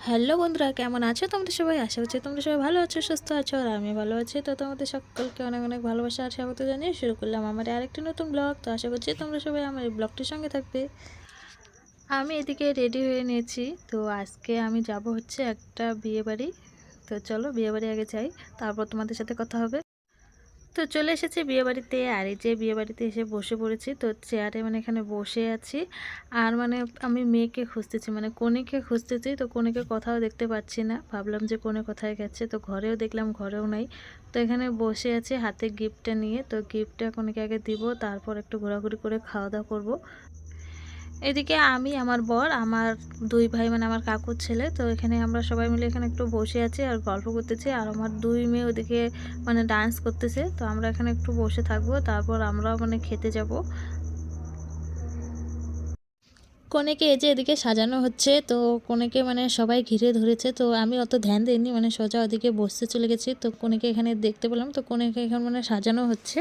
Hello বন্ধুরা, কেমন আছো? তোমাদের সবাই আশা করছি তোমরা সবাই ভালো আছো, সুস্থ আছো, আর আমি ভালো আছি। তো তোমাদের সকলকে অনেক অনেক ভালোবাসা আর স্বাগত জানিয়ে শুরু করলাম আমার আরেকটি নতুন ব্লগ তো আশা করছি তোমরা সবাই আমার এই ব্লগটির সঙ্গে থাকবে। আমি এদিকে রেডি হয়ে নিয়েছি। তো আজকে আমি যাব হচ্ছে একটা বিয়েবাড়ি। তো চলো বিয়েবাড়ি আগে যাই, তারপর তোমাদের সাথে কথা হবে। তো চলে এসেছি বিয়েবাড়িতে, আর এই যে বিয়েবাড়িতে এসে বসে পড়েছি, তো চেয়ারে মানে এখানে বসে আছি। আর মানে আমি মেয়েকে খুঁজতেছি মানে কনেকে খুঁজতেছি, তো কনেকে কোথাও দেখতে পাচ্ছি না। ভাবলাম যে কোনে কোথায় গেছে, তো ঘরেও দেখলাম ঘরেও নাই। তো এখানে বসে আছি হাতে গিফটটা নিয়ে, তো গিফটটা কনেকে আগে দিব, তারপর একটু ঘোরাঘুরি করে খাওয়া দাওয়া করব। এদিকে আমি, আমার বর, আমার দুই ভাই মানে আমার কাকুর ছেলে। তো এখানে আমরা সবাই মিলে এখানে একটু বসে আছি আর গল্প করতেছি। আর আমার দুই মেয়ে ওদিকে মানে ডান্স করতেছে। তো আমরা এখানে একটু বসে থাকব, তারপর আমরাও মানে খেতে যাব। কনেকে এই যে এদিকে সাজানো হচ্ছে, তো কনেকে মানে সবাই ঘিরে ধরেছে। তো আমি অত ধ্যান দিইনি মানে সোজা ওদিকে বসতে চলে গেছি। তো কনেকে এখানে দেখতে পেলাম। তো কনেকে এখানে মানে সাজানো হচ্ছে।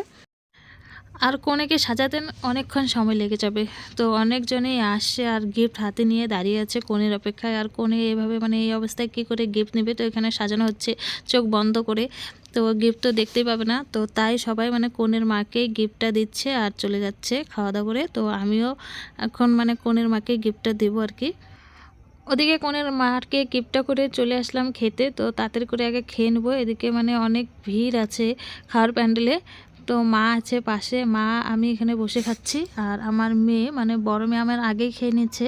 আর কনেকে সাজাতে অনেকক্ষণ সময় লেগে যাবে। তো অনেকজনেই আসছে আর গিফট হাতে নিয়ে দাঁড়িয়ে আছে কনের অপেক্ষায়। আর কনে এভাবে মানে এই অবস্থায় কি করে গিফট নেবে? তো এখানে সাজানো হচ্ছে চোখ বন্ধ করে। তো গিফট তো দেখতেই পাবে না। তো তাই সবাই মানে কনের মাকে গিফটটা দিচ্ছে আর চলে যাচ্ছে খাওয়া দাওয়া করে। তো আমিও এখন মানে কনের মাকে গিফটটা দেবো আর কি। ওদিকে কনের মাকে গিফটটা করে চলে আসলাম খেতে। তো তাড়াতাড়ি করে আগে খেয়ে নেব। এদিকে মানে অনেক ভিড় আছে খাওয়ার প্যান্ডেলে। তো মা আছে পাশে। মা, আমি এখানে বসে খাচ্ছি। আর আমার মেয়ে মানে বড় মেয়ে আমার আগেই খেয়ে নিচ্ছে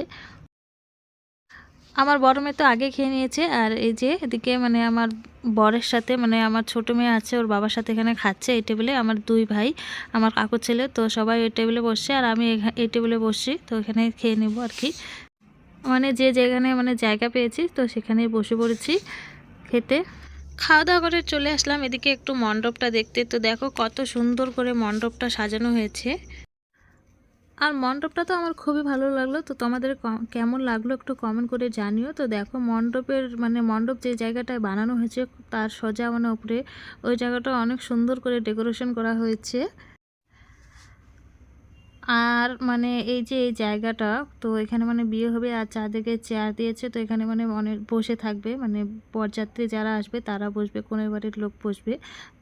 আমার বড় মেয়ে তো আগে খেয়ে নিয়েছে। আর এই যে এদিকে মানে আমার বরের সাথে মানে আমার ছোট মেয়ে আছে, ওর বাবার সাথে এখানে খাচ্ছে এই টেবিলে আমার দুই ভাই, আমার কাকুর ছেলে, তো সবাই ওই টেবিলে বসছে। আর আমি এই টেবিলে বসছি, তো এখানে খেয়ে নেব আর কি। মানে যে যেখানে মানে জায়গা পেয়েছি, তো সেখানেই বসে পড়েছি খেতে। খাওয়া দাওয়া করে চলে আসলাম। এদিকে একটু মণ্ডপটা দেখতে। তো দেখো কত সুন্দর করে মণ্ডপটা সাজানো হয়েছে। আর মণ্ডপটা তো আমার খুবই ভালো লাগল। তো তোমাদের কেমন লাগল একটু কমেন্ট করে জানিও। তো দেখো মণ্ডপের মানে মণ্ডপ যে জায়গাটায় বানানো হয়েছে, তার সোজা মানে উপরে ওই জায়গাটা অনেক সুন্দর করে ডেকোরেশন করা হয়েছে। আর মানে এই যে এই জায়গাটা, তো এখানে মানে বিয়ে হবে আর চারদিকে চেয়ার দিয়েছে, তো এখানে মানে অনেক বসে থাকবে মানে বরযাত্রী যারা আসবে তারা বসবে কোনের বাড়ির লোক বসবে।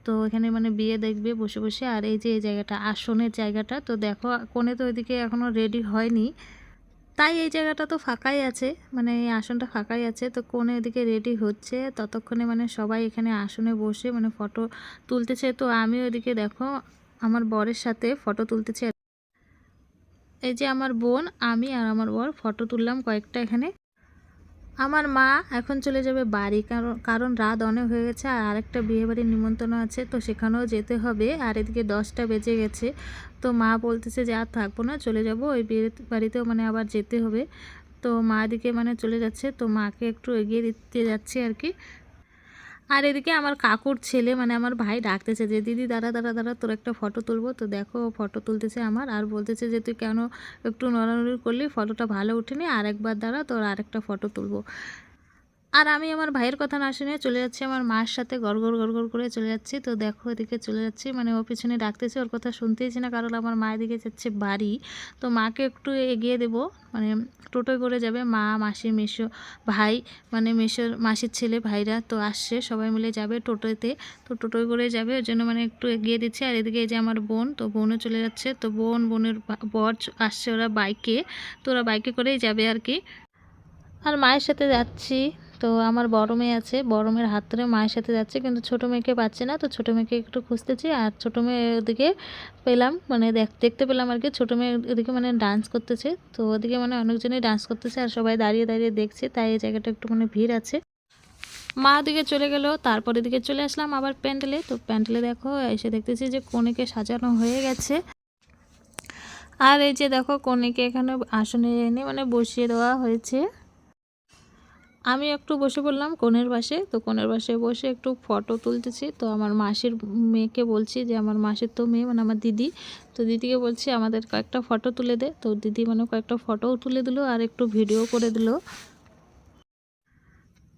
তো এখানে মানে বিয়ে দেখবে বসে বসে, আর এই যে এই জায়গাটা, আসনের জায়গাটা, তো দেখো কোনে তো ওইদিকে এখনও রেডি হয়নি। তাই এই জায়গাটা তো ফাঁকাই আছে মানে এই আসনটা ফাঁকাই আছে, তো কোনে এদিকে রেডি হচ্ছে। ততক্ষণে মানে সবাই এখানে আসনে বসে মানে ফটো তুলতেছে, তো আমি ওইদিকে দেখো, আমার বরের সাথে ফটো তুলতেছি। এই যে আমার বোন, আমি আর আমার বর ফটো তুললাম কয়েকটা এখানে। আমার মা এখন চলে যাবে বাড়ি, কারণ কারণ রাত অনেক হয়ে গেছে আর আরেকটা বিয়ে বাড়ির নিমন্ত্রণ আছে, তো সেখানেও যেতে হবে। আর এদিকে দশটা বেজে গেছে, তো মা বলতেছে যে আর থাকব না, চলে যাব। ওই বিয়ে বাড়িতেও মানে আবার যেতে হবে। তো মা এদিকে মানে চলে যাচ্ছে, তো মাকে একটু এগিয়ে দিতে যাচ্ছে আর কি। আর এদিকে আমার কাকুর ছেলে মানে আমার ভাই ডাকতেছে যে, দিদি, দাঁড়া দাঁড়া দাঁড়া, তোর একটা ফটো তুলবো। তো দেখো ফটো তুলতেছে আমার আর বলতেছে যে, তুই কেন একটু নড়ানড়ি করলি? ফটোটা ভালো উঠেনি। আর একবার দাঁড়া, তোর আরেকটা ফটো তুলবো। আর আমি আমার ভাইয়ের কথা না শুনে চলে যাচ্ছি, আমার মার সাথে গড়গড় গড়গড় করে চলে যাচ্ছি। তো দেখো এদিকে চলে যাচ্ছি মানে ও পিছনে ডাকতেছে, ওর কথা শুনতেইছি না কারণ আমার মায়ের দিকে যাচ্ছে বাড়ি। তো মাকে একটু এগিয়ে দেব মানে টোটোয় করে যাবে মা, মাসি মেশো ভাই মানে মেশোর মাসির ছেলে, ভাইরা তো আসছে, সবাই মিলে যাবে টোটোতে। তো টোটোয় করে যাবে ওই জন্য মানে একটু এগিয়ে দিচ্ছে। আর এদিকে এই যে আমার বোন, তো বোনও চলে যাচ্ছে। তো বোন, বোনের বর আসছে ওরা বাইকে, তো ওরা বাইকে করেই যাবে আর কি। আর মায়ের সাথে যাচ্ছি। তো আমার বড় মেয়ে আছে, বড় মেয়ের হাত ধরে মায়ের সাথে যাচ্ছে, কিন্তু ছোটো মেয়েকে পাচ্ছে না, তো ছোটো মেয়েকে একটু খুঁজতেছি, আর ছোটো মেয়ে ওদিকে পেলাম মানে দেখ দেখতে পেলাম আর কি, ছোটো মেয়ে ওদিকে মানে ডান্স করতেছে, তো ওদিকে মানে অনেকজনই ডান্স করতেছে, আর সবাই দাঁড়িয়ে দাঁড়িয়ে দেখছে, তাই এই জায়গাটা একটু মানে ভিড় আছে। মা ওদিকে চলে গেল, তারপর এদিকে চলে আসলাম আবার প্যান্ডেলে, তো প্যান্ডেলে দেখো, এসে দেখতেছি যে কনেকে সাজানো হয়ে গেছে। আর এই যে দেখো কনেকে এখানে আসনে এনে মানে বসিয়ে দেওয়া হয়েছে। আমি একটু বসে পড়লাম কোণের পাশে, তো কোণের পাশে বসে একটু ফটো তুলতেছি। তো আমার মাসির মেয়েকে বলছি যে, আমার মাসির তো মেয়ে মানে আমার দিদি। তো দিদিকে বলছি, আমাদের কয়েকটা ফটো তুলে দে। তো দিদি মানে কয়েকটা ফটোও তুলে দিলো আর একটু ভিডিও করে দিলো।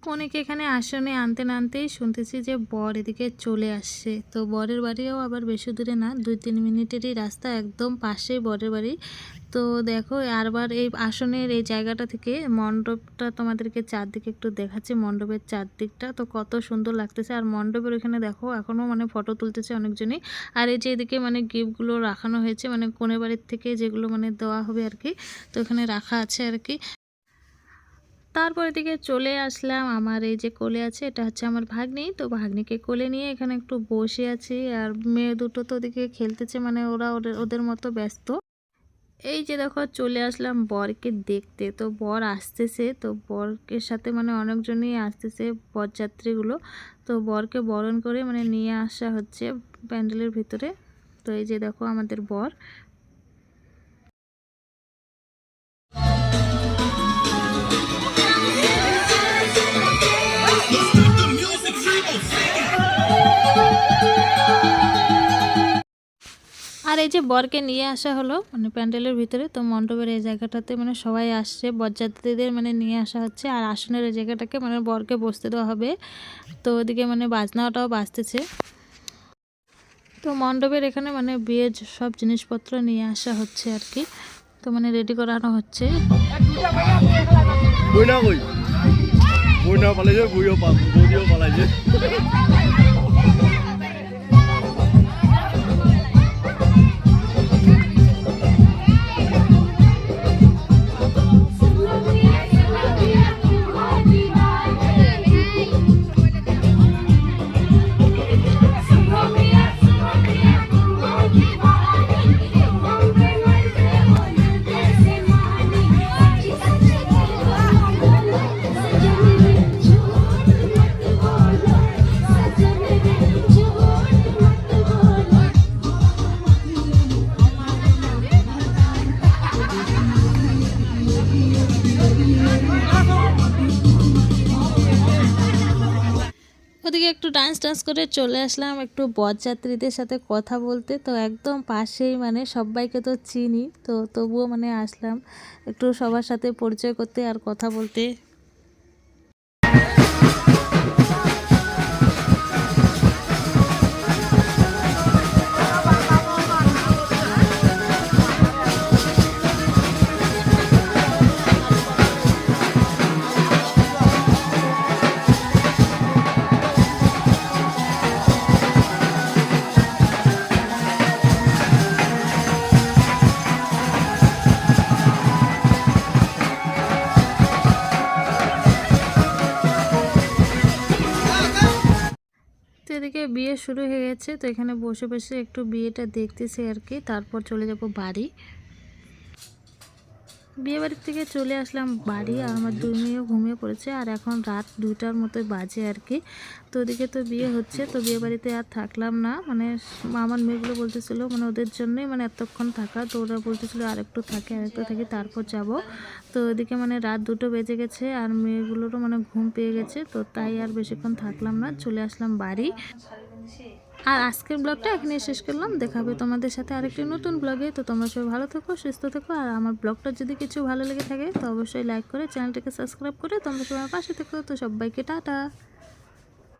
কনেকে এখানে আসনে আনতে না আনতেই শুনতেছি যে বর এদিকে চলে আসছে। তো বরের বাড়িও আবার বেশি দূরে না, দুই তিন মিনিটেরই রাস্তা একদম পাশেই বরের বাড়ি। তো দেখো, আরবার এই আসনের এই জায়গাটা থেকে মণ্ডপটা তোমাদেরকে চারদিকে একটু দেখাচ্ছি, মণ্ডপের চারদিকটা। তো কত সুন্দর লাগতেছে। আর মণ্ডপের ওখানে দেখো এখনও মানে ফটো তুলতেছে অনেকজনই। আর এই যে এদিকে মানে গিফটগুলো রাখানো হয়েছে মানে কোনের বাড়ির থেকে যেগুলো মানে দেওয়া হবে আর কি, তো এখানে রাখা আছে আর কি। তারপর এদিকে চলে আসলাম আমার এই যে কোলে আছে, এটা হচ্ছে আমার ভাগ্নি। তো ভাগ্নিকে কোলে নিয়ে এখানে একটু বসে আছি আর মেয়ে দুটো তো ওদিকে খেলতেছে মানে ওরা ওদের ওদের মতো ব্যস্ত। এই যে দেখো, চলে আসলাম বরকে দেখতে। তো বর আসতেছে, তো বরকের সাথে মানে অনেকজনই আসতেছে বরযাত্রীগুলো। তো বরকে বরণ করে মানে নিয়ে আসা হচ্ছে প্যান্ডেলের ভিতরে। তো এই যে দেখো আমাদের বর। আর এই যে বরকে নিয়ে আসা হলো মানে প্যান্ডেলের ভিতরে, তো মণ্ডপের এই জায়গাটাতে মানে সবাই আসছে, বরযাত্রীদের মানে নিয়ে আসা হচ্ছে, আর আসনের এই জায়গাটাকে মানে বরকে বসতে দেওয়া হবে। তো ওদিকে মানে বাজনাটাও বাজতেছে। তো মণ্ডপের এখানে মানে বিয়ের সব জিনিসপত্র নিয়ে আসা হচ্ছে আর কি। তো মানে রেডি করানো হচ্ছে। বইনা কই বইনা পালাইছে বইও পা বইও পালাইছে ওদিকে একটু ডান্স টান্স করে চলে আসলাম একটু বরযাত্রীদের সাথে কথা বলতে। তো একদম পাশেই মানে সবাইকে তো চিনি, তো তবুও মানে আসলাম একটু সবার সাথে পরিচয় করতে আর কথা বলতে। এদিকে বিয়ে শুরু হয়ে গেছে, তো এখানে বসে বসে একটু বিয়েটা দেখতেছি আর কি। তারপর চলে যাব বাড়ি। বিয়ে বাড়ির থেকে চলে আসলাম বাড়ি, আর আমার দুই মেয়েও ঘুমিয়ে পড়েছে, আর এখন রাত দুইটার মতো বাজে আর কি। তো ওদিকে তো বিয়ে হচ্ছে, তো বিয়ে বাড়িতে আর থাকলাম না। মানে আমার মেয়েগুলো বলতেছিল মানে ওদের জন্যই মানে এতক্ষণ থাকা, তো ওরা বলতেছিল আর একটু থাকে আর একটু থাকি, তারপর যাব। তো ওদিকে মানে রাত দুটো বেজে গেছে, আর মেয়েগুলোরও মানে ঘুম পেয়ে গেছে, তো তাই আর বেশিক্ষণ থাকলাম না, চলে আসলাম বাড়ি। আর আজকের ব্লগটা এখানে শেষ করলাম। দেখাবে তোমাদের সাথে আরেকটি নতুন ব্লগে। তো তোমরা সবাই ভালো থেকো, সুস্থ থেকো। আর আমার ব্লগটা যদি কিছু ভালো লেগে থাকে, তো অবশ্যই লাইক করে চ্যানেলটিকে সাবস্ক্রাইব করে তোমরা সবাই পাশে থেকো। তো সবাইকে টাটা।